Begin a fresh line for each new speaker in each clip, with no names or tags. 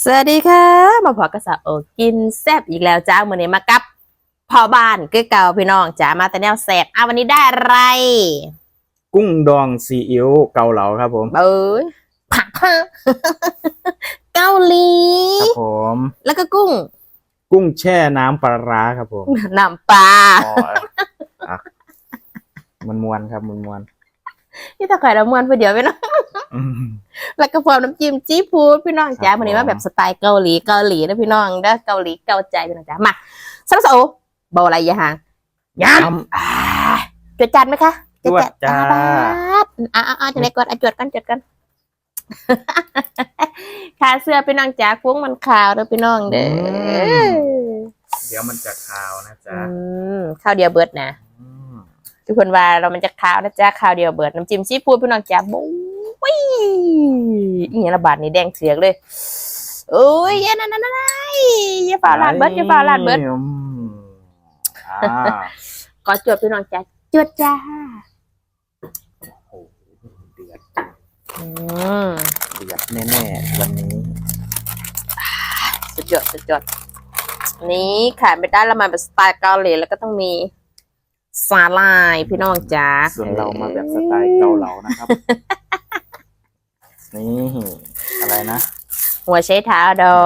สวัสดีค่ะ มาพอกระสาวโอกินแซบอีกแล้วจ้ามื่อนี้มากับพ่อบ้านคือเก่าพี่น้องจ้ามาแต่แนวแซบอะวันนี้ได้อะไร
กุ้งดองซีอิ๊วเกาเหลาครับผม
เอ้ยผักเกาหลี
ครับผม
แล้วก็กุ้ง
กุ้งแช่น้ำปลาร้าครับผม
น้ำปลา
อ๋ออะมันมวนครับมันมวน
ที่ตะไคร่ละมวนผู้เดียวพี่น้อง
อืม
แล้วก็พร้อมน้ำจิ้มจีฟูดพี่น้องจ้า
ครับ
วันนี้มา
ผม
แบบสไตล์เกาหลีเกาหลีนะพี่น้องเด้อเกาหลีเกาใจพี่น้องจ้ามาสำหรับโอเบาอะไรอยาห่างยำอ่าจวดจัดไหมคะ
จวดจ้า
อ่อ่าอ่าจะได้กดอะจวดกันจวดกันขาเสื้อพี่น้องจ้าฟุ้งมันขาวเด้อพี่น้องเด้ออ
เดี๋ยวมันจะคาวนะจ๊ะ
อืมข้าวเดียวเบิดนะ
อืม
ทุกคนว่าเรามันจะขาวนะจ้าข้าวเดียวเบิดน้ำจิ้มซีฟู้ดพี่น้องจ้าบุ้ย อีหยังระบาดนี่แดงเสียกเลยโอ้ยอย่านั่นนั่นนั่นอย่าฝ่าลาดเบิดอย่าฝ่าลาดเบิด
อืมอ่า
ขอจวดพี่น้องจ้าจวดจ้า
โอ้โหเดือด
อืม
เดือดแน่ๆวันนี้
สุดยอดสุดยอดนี่ขายไม่ได้ละมาแบบสไตล์เกาหลีแล้วก็ต้องมีสาลายพี่น้องจ้า
ส่วนเรามาแบบสไตล์เกาเหลานะครับ นี่ อะไรนะ
หัวใช้เท้าดอ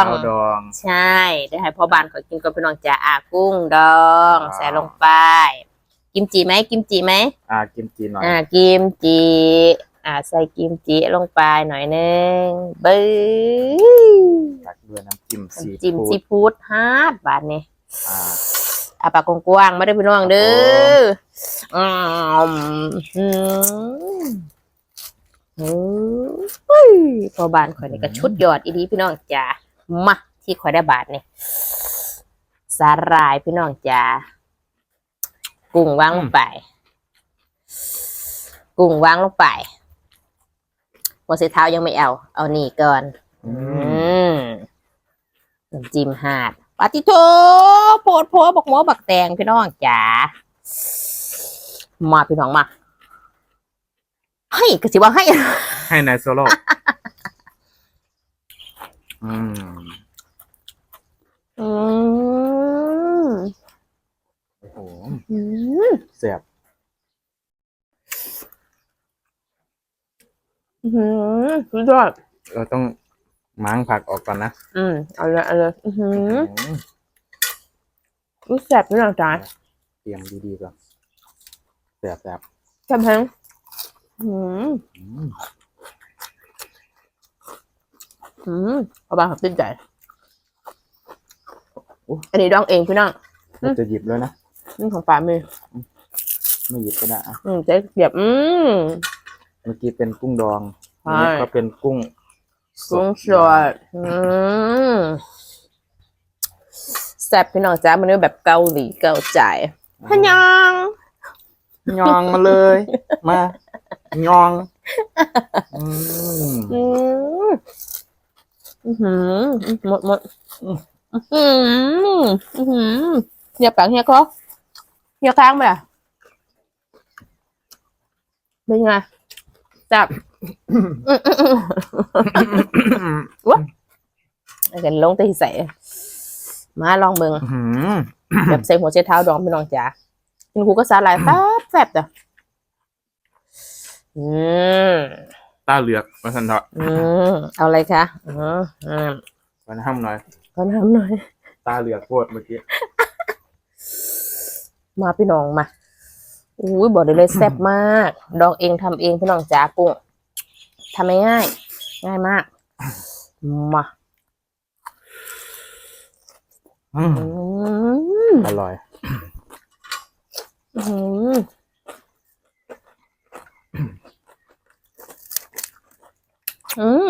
ง
ข้าวดอง
ใช่ได้ให้พ่อบ้านขอกินกับพี่น้องจ้าอากุ้งดอง
อ่า
ใส่ลงไป กิมจิไหมกิมจิไหม
อ่ากินจีนหน่อย
อ่ากิมจิอ่าใส่กิมจิลงไปหน่อยนึงบื้อ
ตักด้วยน้ำจิ้มซี
น้ำจิ้ม
ฟู้
ซี
ด
ฟู้ดฮาร์ดบาทนี่
อ่า
อาปากกว้างๆไม่ได้พี่น้องเด้ออืม เฮ้ยพอบานข่อยนี่ก็ชุดยอดอีดีพี่น้องจ้ามาที่ข่อยได้บาทนี่สาหร่ายพี่น้องจ้ากุ้งวางลงไป กุ้งวางลงไปหัวเสเท้ายังไม่เอา เอานี่ก่อน
อืม
น้ำจิ้มหาดปาติโตโพดโพบักหมอบักแตงพี่น้องจ๋ามาพี่น้องมา ให้กระสิว่าให้
ให้นายโซโล่ อืม
อืม
โอ้โห
อืม
เสียบ
อืมสุดยอด
เราต้องม้างผักออกก่อนนะ
อืมเอาเลยเอาเลยอือหือ
อืม
รู้แซ่บพี่น้องจ๋า
เตรียมดีๆก่อนเสียบแซ่บ
แซ่บแพง อืม
อืม
อืมเอาบางขับติดใจ อันนี้ดองเองพี่น้อง
เราจะหยิบแล้วนะ
นี่ของป่ามือ
ไม่หยิบก็ได้อะ
อืมเจ๊เกียบ อืม
เมื่อกี้เป็นกุ้งดอง
ใช่
อันนี้ก็เป็นกุ้ง
กุ้งสดอืมแซ่บพี่น้องจ้ามันเป็นแบบเกาหลีเกาใจพะยอง
ยองมาเลย มา ยองอืม
อืมอือหือหมดหมด
อืม
อือหืออือหือเฮียปังเฮียก็เฮียค้างไปอะเป็นไงจับวะกันลงตีใส่ มาลองเบิ่ง
อื้อหือ
แบบใส่หัวใส่เท้าดองพี่น้องจ๋าคุณครูก็สาหร่ายแซ่บแซ่บจ้ะ อืม
ตาเหลือกมาสันเถอะ
อืมเอาอะไรคะอ๋ออืม
มันห้ามหน่อย
ก็น้ำหน่อย
ตาเหลือกโคตรเมื่อกี้
มาพี่น้องมาอุ้ยบอกได้เลยแซ่บมาก ดองเองทำเองพี่น้องจ๋ากุ้งทำง่ายๆง่ายมาก มา
อืม
อืม
อร่อย
อืมอื ม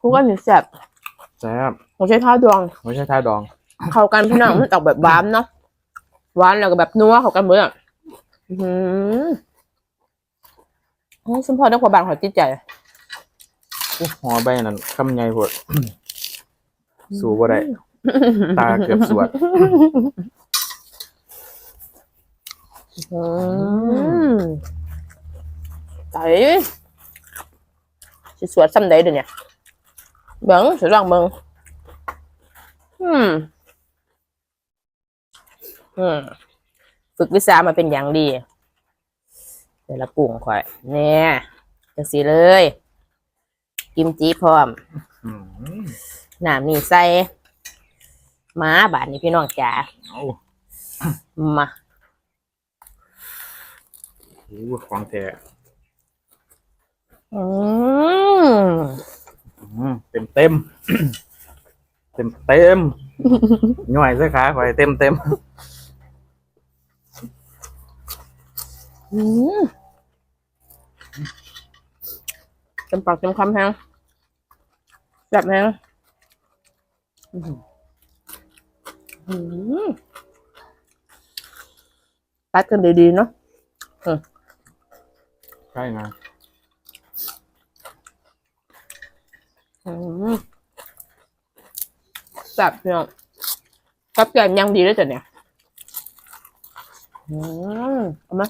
คู่กันอยู่แซ่บ
แซ่บ
หัวใช้เท้าดอง
ไม่ใช่ท้าดอง
เข้ากันพี่น้องมันออกแบบหวานเนาะหวานแล้วก็แบบนัวเข้ากันเหมือนอะอืมโอ้ยสมพอได้กว่าบางขอจิตใจ
อุ๊ยหอใบนั่นคำใหญ่โพดสู้บ่ได้ ตาเกือบสวด
อืมไต สิสวดซ้ำใดเดี๋ยวนี้เบิ้งสุดลองเบิ้งอืม อืม ฝึกวิชามาเป็นอย่างดี เดี๋ยวละกุ้งข่อย เนี่ยจังสีเลย กิมจีพร้อม
อืม
น้ำนี่ใส่หมาบาดนี่พี่น้องจ๋า
เอา
มา
โอ้ของแท้
อืม
อืม เต็มเต็มเต็มเต็มหน่วยซะขาข่อยเต็มเต็ม
อืมเต็มปากเต็มคำแฮงแบบแฮงอืมอืมตัดกันดีๆเนาะ
ใช่นะ
อืมแบบพี่น้องกับแกงยังดีด้วยจ้ะเนี่ย อืมเอามา